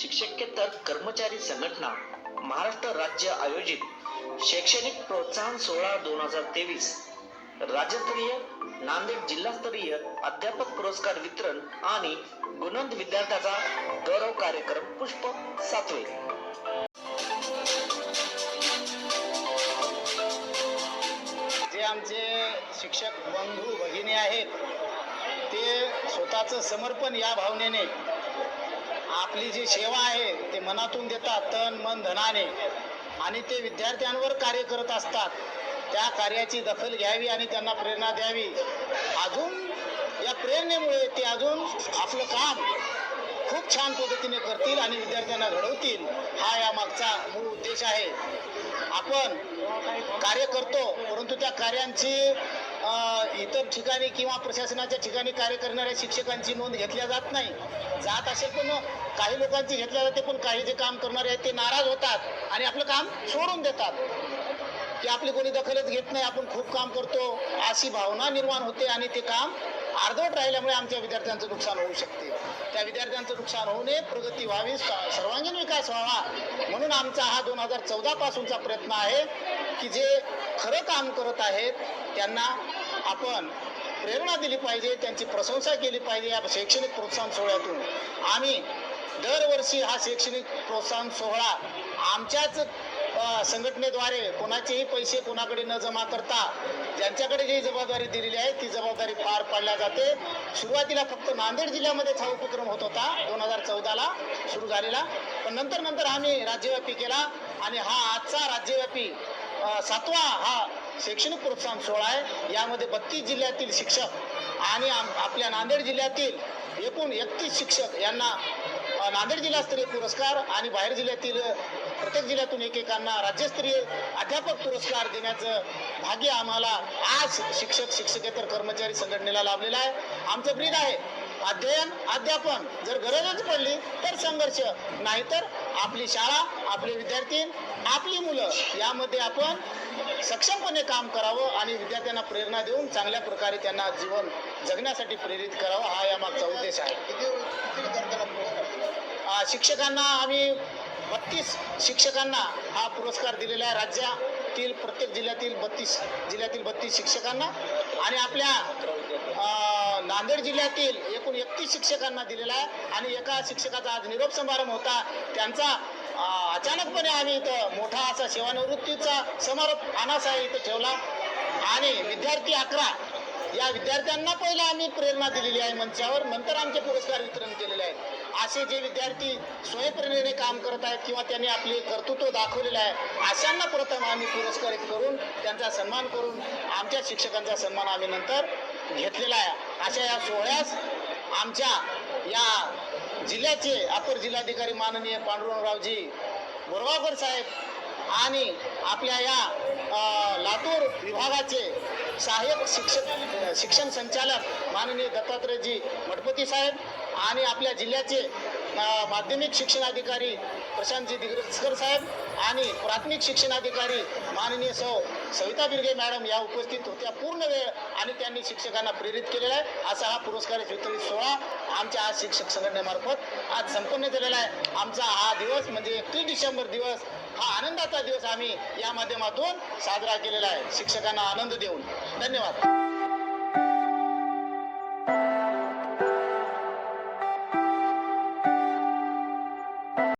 शिक्षकेतर कर्मचारी संघटना महाराष्ट्र राज्य आयोजित शैक्षणिक प्रोत्साहन सोहळा दोन हजार तेवीस राज्यस्तरीय नांदेड जिल्हास्तरीय अध्यापक पुरस्कार वितरण आणि गुणवंत विद्यार्थ्याचा गौरव कार्यक्रम पुष्प सातवे. जे आमचे शिक्षक बंधू भगिनी आहेत ते स्वतःचं समर्पण या भावनेने आपली जी सेवा आहे ते मनातून देतात तन मन धनाने. आणि ते विद्यार्थ्यांवर कार्य करत असतात. त्या कार्याची दखल घ्यावी आणि त्यांना प्रेरणा द्यावी. अजून या प्रेरणेमुळे ते अजून आपलं काम खूप छान पद्धतीने करतील आणि विद्यार्थ्यांना घडवतील. हा या मागचा मूळ उद्देश आहे. आपण कार्य करतो परंतु त्या कार्यांची इतर ठिकाणी किंवा प्रशासनाच्या ठिकाणी कार्य करणाऱ्या शिक्षकांची नोंद घेतल्या जात नाही. जात असेल पण काही लोकांची घेतल्या जाते पण काही जे काम करणारे आहेत ते नाराज होतात आणि आपलं काम सोडून देतात. की आपली कोणी दखलच घेत नाही आपण खूप काम करतो अशी भावना निर्माण होते आणि ते काम अर्धवट राहिल्यामुळे आमच्या विद्यार्थ्यांचं नुकसान होऊ शकते. त्या विद्यार्थ्यांचं नुकसान होऊ नये प्रगती व्हावी स- सर्वांगीण विकास व्हावा. म्हणून आमचा हा दोन हजार चौदा पासूनचा प्रयत्न आहे की जे खरं काम करत आहेत त्यांना आपण प्रेरणा दिली पाहिजे त्यांची प्रशंसा केली पाहिजे या शैक्षणिक प्रोत्साहन सोहळ्यातून. आम्ही दरवर्षी हा शैक्षणिक प्रोत्साहन सोहळा आमच्याच संघटनेद्वारे कोणाचेही पैसे कोणाकडे न जमा करता ज्यांच्याकडे जी जबाबदारी दिलेली आहे ती जबाबदारी पार पाडल्या जाते. सुरुवातीला फक्त नांदेड जिल्ह्यामध्येच हा उपक्रम होत होता दोन हजार चौदाला सुरू झालेला. पण नंतर नंतर आम्ही राज्यव्यापी केला आणि हा आजचा राज्यव्यापी सातवा हा शैक्षणिक प्रोत्साहन सोहळा आहे. यामध्ये बत्तीस जिल्ह्यातील शिक्षक आणि आपल्या नांदेड जिल्ह्यातील एकूण एकतीस शिक्षक यांना नांदेड जिल्हास्तरीय पुरस्कार आणि बाहेर जिल्ह्यातील प्रत्येक जिल्ह्यातून एकेकांना राज्यस्तरीय अध्यापक पुरस्कार देण्याचं भाग्य आम्हाला आज शिक्षक शिक्षकेतर कर्मचारी संघटनेला लाभलेलं आहे. आमचं ब्रीद आहे अध्ययन अध्यापन जर गरजच पडली तर संघर्ष नाहीतर आपली शाळा आपले विद्यार्थी आपली मुलं यामध्ये आपण सक्षमपणे काम करावं आणि विद्यार्थ्यांना प्रेरणा देऊन चांगल्या प्रकारे त्यांना जीवन जगण्यासाठी प्रेरित करावं हा यामागचा उद्देश आहे. शिक्षकांना आम्ही बत्तीस शिक्षकांना हा पुरस्कार दिलेला आहे राज्यातील प्रत्येक जिल्ह्यातील बत्तीस जिल्ह्यातील बत्तीस शिक्षकांना. आणि आपल्या नांदेड जिल्ह्यातील एकूण एकतीस शिक्षकांना दिलेला आहे. आणि एका शिक्षकाचा आज निरोप समारंभ होता. त्यांचा अचानकपणे आम्ही इथं मोठा असा सेवानिवृत्तीचा समारोप अनासा इथं ठेवला. आणि विद्यार्थी अकरा या विद्यार्थ्यांना पहिला आम्ही प्रेरणा दिलेली आहे मंचावर. नंतर आमचे पुरस्कार वितरण केलेले आहेत. असे जे विद्यार्थी स्वयंप्रेरणेने काम करत आहेत किंवा त्यांनी आपले कर्तृत्व दाखवलेलं आहे अशांना प्रथम आम्ही पुरस्कारित करून त्यांचा सन्मान करून आमच्या शिक्षकांचा सन्मान आम्ही नंतर घेतलेला आहे. अशा या सोहळ्यास आमच्या या जिल्ह्याचे अपर जिल्हाधिकारी माननीय पांडुरंगरावजी बोरवाकर साहेब आणि आपल्या या लातूर विभागाचे सहाय्यक शिक्षक शिक्षण संचालक माननीय दत्तात्रयजी मठपती साहेब आणि आपल्या जिल्ह्याचे माध्यमिक शिक्षणाधिकारी प्रशांतजी दिग्रसकर साहेब आणि प्राथमिक शिक्षणाधिकारी माननीय सौ सविता बिरगे मॅडम या उपस्थित होत्या पूर्ण वेळ आणि त्यांनी शिक्षकांना प्रेरित केलेला आहे. असा हा पुरस्कार वितरित सोहळा आमच्या आज शिक्षक संघटनेमार्फत आज संपन्न झालेला आहे. आमचा हा दिवस म्हणजे एकतीस डिसेंबर दिवस हा आनंदाचा दिवस आम्ही या माध्यमातून साजरा केलेला आहे. शिक्षकांना आनंद देऊन. धन्यवाद.